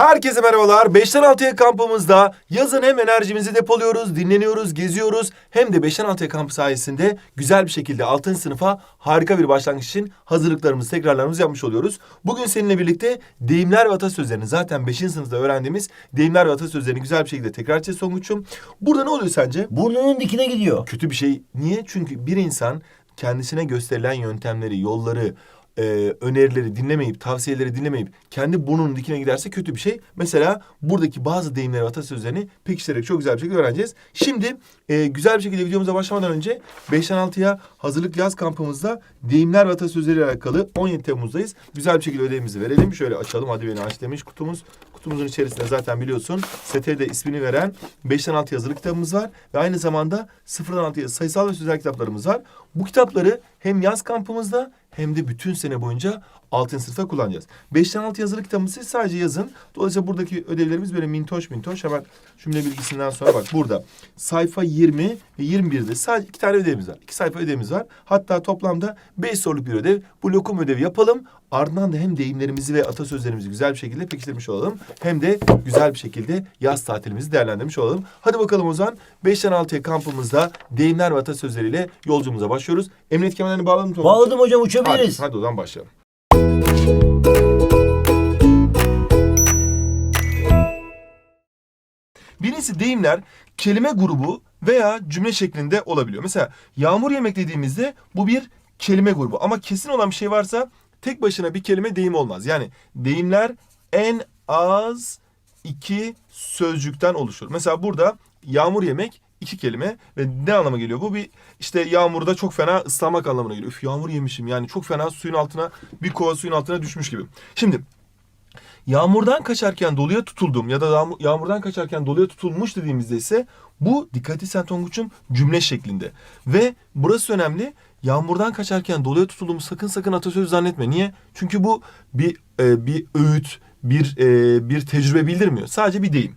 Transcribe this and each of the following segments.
Herkese merhabalar. 5'ten 6'ya kampımızda yazın hem enerjimizi depoluyoruz, dinleniyoruz, geziyoruz. Hem de 5'ten 6'ya kampı sayesinde güzel bir şekilde 6. sınıfa harika bir başlangıç için hazırlıklarımızı, tekrarlarımızı yapmış oluyoruz. Bugün seninle birlikte deyimler ve atasözlerini zaten 5. sınıfta öğrendiğimiz deyimler ve atasözlerini güzel bir şekilde tekrar edeceğiz Songuç'um. Burada ne oluyor sence? Burnunun dikine gidiyor. Kötü bir şey. Niye? Çünkü bir insan kendisine gösterilen yöntemleri, yolları, e, önerileri dinlemeyip, tavsiyeleri dinlemeyip kendi burnunun dikine giderse kötü bir şey. Mesela buradaki bazı deyimleri, ve atasözlerini pekiştirerek çok güzel bir şekilde öğreneceğiz. Şimdi e, güzel bir şekilde videomuza başlamadan önce 5'ten 6'ya hazırlık yaz kampımızda deyimler ve atasözleri ile alakalı 17 Temmuz'dayız. Güzel bir şekilde ödevimizi verelim. Şöyle açalım. Hadi beni aç demiş kutumuz. Kutumuzun içerisinde zaten biliyorsun STR'de ismini veren 5'ten 6 yazılı kitabımız var. Ve aynı zamanda 0'dan 6'ya sayısal ve sözel kitaplarımız var. Bu kitapları hem yaz kampımızda hem de bütün sene boyunca 6. sınıfta kullanacağız. 5'ten 6 yazılı kitabımız ise sadece yazın. Dolayısıyla buradaki ödevlerimiz böyle mintoş mintoş. Hemen cümle bilgisinden sonra bak burada sayfa 20 ve 21'de sadece iki tane ödevimiz var. İki sayfa ödevimiz var. Hatta toplamda 5 soruluk bir ödev. Bu lokum ödevi yapalım. Ardından da hem deyimlerimizi ve atasözlerimizi güzel bir şekilde pekiştirmiş olalım. Hem de güzel bir şekilde yaz tatilimizi değerlendirmiş olalım. Hadi bakalım o zaman 5'ten 6'ya kampımızda deyimler ve atasözleriyle yolculuğumuza başlıyoruz. Emniyet kemerlerini bağladın? Bağladım hocam Hadi, uçabiliriz. hadi o zaman başlayalım. Birincisi deyimler kelime grubu veya cümle şeklinde olabiliyor. Mesela yağmur yemek dediğimizde bu bir kelime grubu. Ama kesin olan bir şey varsa tek başına bir kelime deyim olmaz. Yani deyimler en az iki sözcükten oluşur. Mesela burada yağmur yemek iki kelime ve ne anlama geliyor? Bu bir işte yağmurda çok fena ıslanmak anlamına geliyor. Üf yağmur yemişim yani çok fena suyun altına bir kova suyun altına düşmüş gibi. Şimdi Yağmurdan kaçarken doluya tutuldum ya da yağmur- yağmurdan kaçarken doluya tutulmuş dediğimizde ise bu dikkati sen Tonguç'um cümle şeklinde. Ve burası önemli. Yağmurdan kaçarken doluya tutulduğumu sakın sakın atasözü zannetme. Niye? Çünkü bu bir e, bir öğüt, bir e, bir tecrübe bildirmiyor. Sadece bir deyim.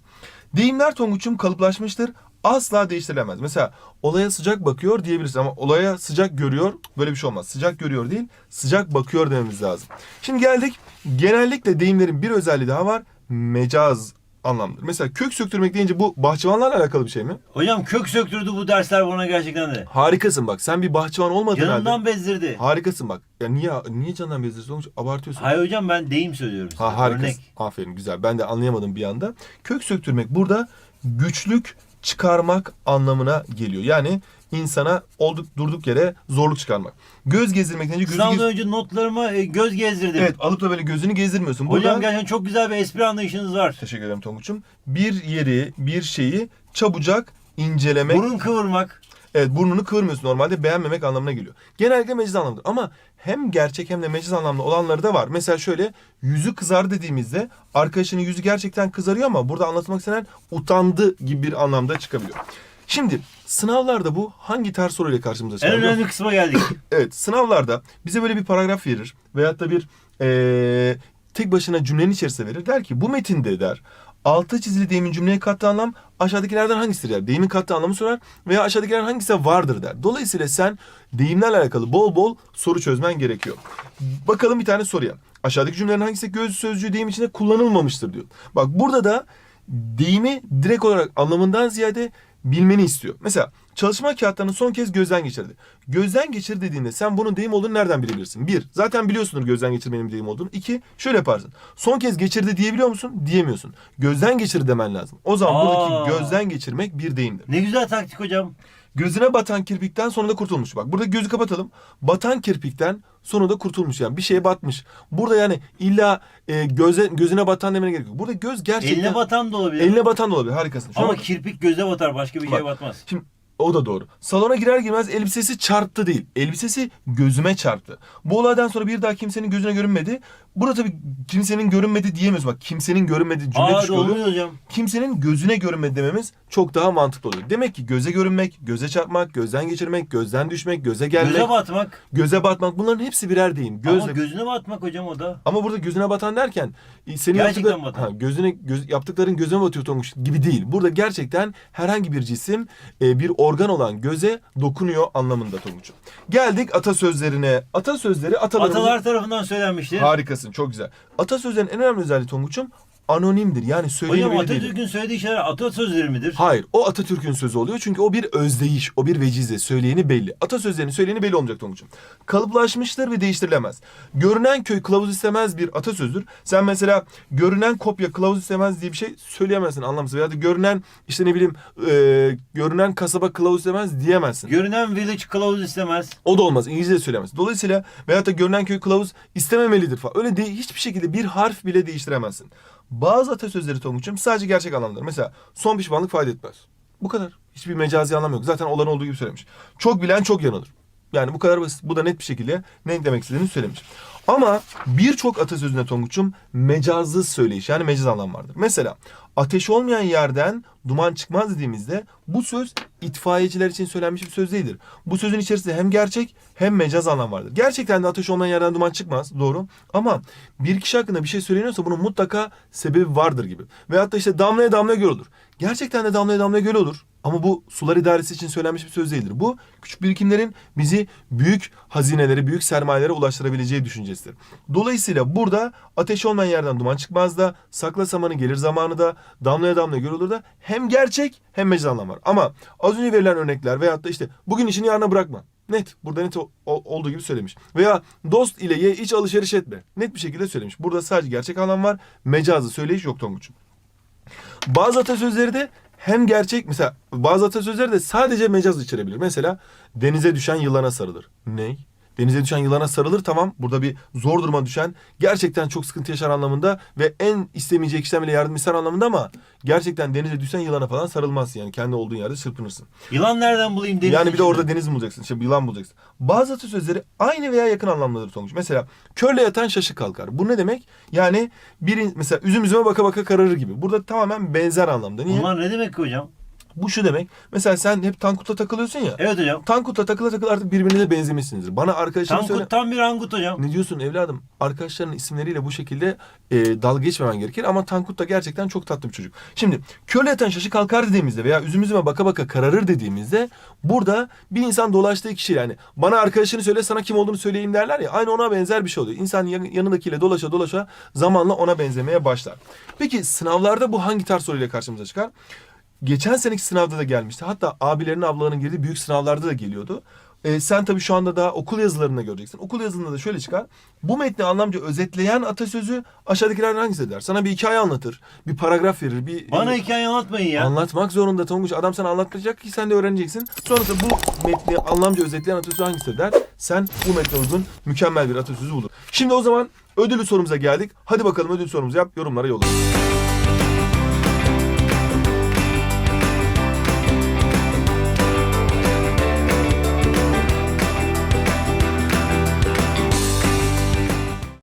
Deyimler Tonguç'um kalıplaşmıştır. Asla değiştirilemez. Mesela olaya sıcak bakıyor diyebilirsin ama olaya sıcak görüyor böyle bir şey olmaz. Sıcak görüyor değil, sıcak bakıyor dememiz lazım. Şimdi geldik. Genellikle deyimlerin bir özelliği daha var. Mecaz anlamdır. Mesela kök söktürmek deyince bu bahçıvanlarla alakalı bir şey mi? Hocam kök söktürdü bu dersler bana gerçekten de. Harikasın bak. Sen bir bahçıvan olmadın herhalde. Canımdan bezdirdi. Harikasın bak. Ya niye niye canından bezdirsin? Sonuç abartıyorsun. Hayır hocam ben deyim söylüyorum size. Ha harikasın. Örnek. Aferin güzel. Ben de anlayamadım bir anda. Kök söktürmek burada güçlük çıkarmak anlamına geliyor. Yani insana olduk durduk yere zorluk çıkarmak. Göz gezdirmek deyince gözü Sınavdan gez- önce notlarıma e, göz gezdirdim. Evet alıp da böyle gözünü gezdirmiyorsun. Hocam Burada gerçekten çok güzel bir espri anlayışınız var. teşekkür ederim Tonguç'um. Bir yeri, bir şeyi çabucak incelemek. Burun kıvırmak. Evet burnunu kıvırmıyorsun normalde beğenmemek anlamına geliyor. Genellikle meciz anlamında ama hem gerçek hem de meciz anlamda olanları da var. Mesela şöyle yüzü kızar dediğimizde arkadaşının yüzü gerçekten kızarıyor ama burada anlatmak istenen utandı gibi bir anlamda çıkabiliyor. Şimdi sınavlarda bu hangi tarz soruyla karşımıza En çıkar? biliyor önemli kısma geldik. Evet sınavlarda bize böyle bir paragraf verir veyahut da bir eee, tek başına cümlenin içerisinde verir. Der ki bu metinde der altı çizili deyimin cümleye kattığı anlam aşağıdakilerden hangisidir der. Deyimin kattığı anlamı sorar veya aşağıdakilerden hangisi vardır der. Dolayısıyla sen deyimlerle alakalı bol bol soru çözmen gerekiyor. Bakalım bir tane soruya. Aşağıdaki cümlelerin hangisi göz sözcüğü deyim içinde kullanılmamıştır diyor. Bak burada da deyimi direkt olarak anlamından ziyade bilmeni istiyor. Mesela çalışma kağıtlarını son kez gözden geçirdi. Gözden geçir dediğinde sen bunun deyim olduğunu nereden bilebilirsin? Bir, zaten biliyorsundur gözden geçirmenin deyim olduğunu. İki, şöyle yaparsın. Son kez geçirdi diyebiliyor musun? Diyemiyorsun. Gözden geçir demen lazım. O zaman Aa. buradaki gözden geçirmek bir deyimdir. Ne güzel taktik hocam. Gözüne batan kirpikten sonunda kurtulmuş. Bak burada gözü kapatalım. Batan kirpikten sonunda kurtulmuş yani. Bir şeye batmış. Burada yani illa e, göze, gözüne batan demene gerek yok. Burada göz gerçekten... Eline batan da olabilir. Eline batan da olabilir. Harikasın. Şuna Ama bak. kirpik göze batar başka bir Bak. şeye batmaz. Şimdi o da doğru. Salona girer girmez elbisesi çarptı değil. Elbisesi gözüme çarptı. Bu olaydan sonra bir daha kimsenin gözüne görünmedi. Burada tabii kimsenin görünmedi diyemiyoruz. Bak kimsenin görünmedi cümle Aa düşük oluyor. doğru hocam. Kimsenin gözüne görünmedi dememiz çok daha mantıklı oluyor. Demek ki göze görünmek, göze çarpmak, gözden geçirmek, gözden düşmek, göze gelmek, Göze batmak. göze batmak bunların hepsi birer deyim. Gözle... Ama gözüne batmak hocam o da. Ama burada gözüne batan derken e, senin yaptıkların- batan. Ha, gözüne göz, yaptıkların gözüne batıyor Tonguç gibi değil. Burada gerçekten herhangi bir cisim e, bir organ olan göze dokunuyor anlamında Tonguç'um. Geldik atasözlerine. Atasözleri atalarımızın... Atalar tarafından söylenmiştir. Harikasın çok güzel. Atasözlerin en önemli özelliği Tonguç'um anonimdir. Yani Hocam söyleyebilir değil. Atatürk'ün söylediği şeyler atasözleri midir? Hayır, o Atatürk'ün sözü oluyor çünkü o bir özdeyiş, o bir vecize, söyleyeni belli. Atasözlerinin söyleyeni belli olmayacak Tonguç'um. Kalıplaşmıştır ve değiştirilemez. Görünen köy kılavuz istemez bir atasözdür. Sen mesela görünen kopya kılavuz istemez diye bir şey söyleyemezsin anlamsız. Veya da görünen işte ne bileyim e, görünen kasaba kılavuz istemez diyemezsin. Görünen village kılavuz istemez. O da olmaz. İngilizce de söyleyemez. Dolayısıyla veyahut da görünen köy kılavuz istememelidir falan. Öyle değil. Hiçbir şekilde bir harf bile değiştiremezsin. Bazı atasözleri Tonguç'um sadece gerçek anlamdadır. Mesela son pişmanlık fayda etmez. Bu kadar. Hiçbir mecazi anlam yok. Zaten olan olduğu gibi söylemiş. Çok bilen çok yanılır. Yani bu kadar basit. Bu da net bir şekilde ne demek istediğini söylemiş. Ama birçok atasözünde Tonguç'um mecazlı söyleyiş yani mecaz anlam vardır. Mesela ateş olmayan yerden duman çıkmaz dediğimizde bu söz itfaiyeciler için söylenmiş bir söz değildir. Bu sözün içerisinde hem gerçek hem mecaz anlam vardır. Gerçekten de ateş olmayan yerden duman çıkmaz doğru ama bir kişi hakkında bir şey söyleniyorsa bunun mutlaka sebebi vardır gibi. Veyahut da işte damlaya damlaya göl olur. Gerçekten de damlaya damlaya göl olur. Ama bu sular idaresi için söylenmiş bir söz değildir. Bu küçük birikimlerin bizi büyük hazinelere, büyük sermayelere ulaştırabileceği düşüncesidir. Dolayısıyla burada ateş olmayan yerden duman çıkmaz da, sakla samanı gelir zamanı da, damlaya damlaya göl olur da hem gerçek hem mecaz anlam var. Ama az önce verilen örnekler veyahut da işte bugün işini yarına bırakma. Net. Burada net olduğu gibi söylemiş. Veya dost ile ye iç alışveriş etme. Net bir şekilde söylemiş. Burada sadece gerçek anlam var. Mecazı söyleyiş yok Tonguç'um. Bazı atasözleri de hem gerçek mesela bazı atasözleri de sadece mecaz içerebilir. Mesela denize düşen yılana sarılır. Ney? Denize düşen yılana sarılır tamam. Burada bir zor duruma düşen gerçekten çok sıkıntı yaşar anlamında ve en istemeyecek kişiden bile yardım ister anlamında ama gerçekten denize düşen yılana falan sarılmazsın. Yani kendi olduğun yerde çırpınırsın. Yılan nereden bulayım deniz Yani bir de içinde? orada deniz mi bulacaksın? İşte yılan bulacaksın. Bazı atasözleri aynı veya yakın anlamdadır Tonguç. Mesela körle yatan şaşı kalkar. Bu ne demek? Yani bir mesela üzüm üzüme baka baka kararır gibi. Burada tamamen benzer anlamda. Niye? Bunlar ne demek ki hocam? Bu şu demek. Mesela sen hep Tankut'la takılıyorsun ya. Evet hocam. Tankut'la takıla takıla artık birbirinize benzemişsinizdir. Bana arkadaşlarım Tankut söyle. tam bir angut hocam. Ne diyorsun evladım? Arkadaşlarının isimleriyle bu şekilde e, dalga geçmemen gerekir. Ama Tankut da gerçekten çok tatlı bir çocuk. Şimdi köle yatan şaşı kalkar dediğimizde veya üzüm üzüme baka baka kararır dediğimizde burada bir insan dolaştığı kişi yani bana arkadaşını söyle sana kim olduğunu söyleyeyim derler ya. Aynı ona benzer bir şey oluyor. İnsan yan- yanındakiyle dolaşa dolaşa zamanla ona benzemeye başlar. Peki sınavlarda bu hangi tarz soruyla karşımıza çıkar? Geçen seneki sınavda da gelmişti. Hatta abilerinin ablalarının girdiği büyük sınavlarda da geliyordu. Ee, sen tabii şu anda daha okul yazılarında göreceksin. Okul yazılarında da şöyle çıkar. Bu metni anlamca özetleyen atasözü aşağıdakilerden hangisi der? Sana bir hikaye anlatır. Bir paragraf verir. Bir Bana hikaye anlatmayın ya. Anlatmak zorunda Tonguç. Adam sana anlatacak ki sen de öğreneceksin. Sonrasında bu metni anlamca özetleyen atasözü hangisi der? Sen bu metne uygun mükemmel bir atasözü bulur. Şimdi o zaman ödülü sorumuza geldik. Hadi bakalım ödül sorumuzu yap. Yorumlara yolla.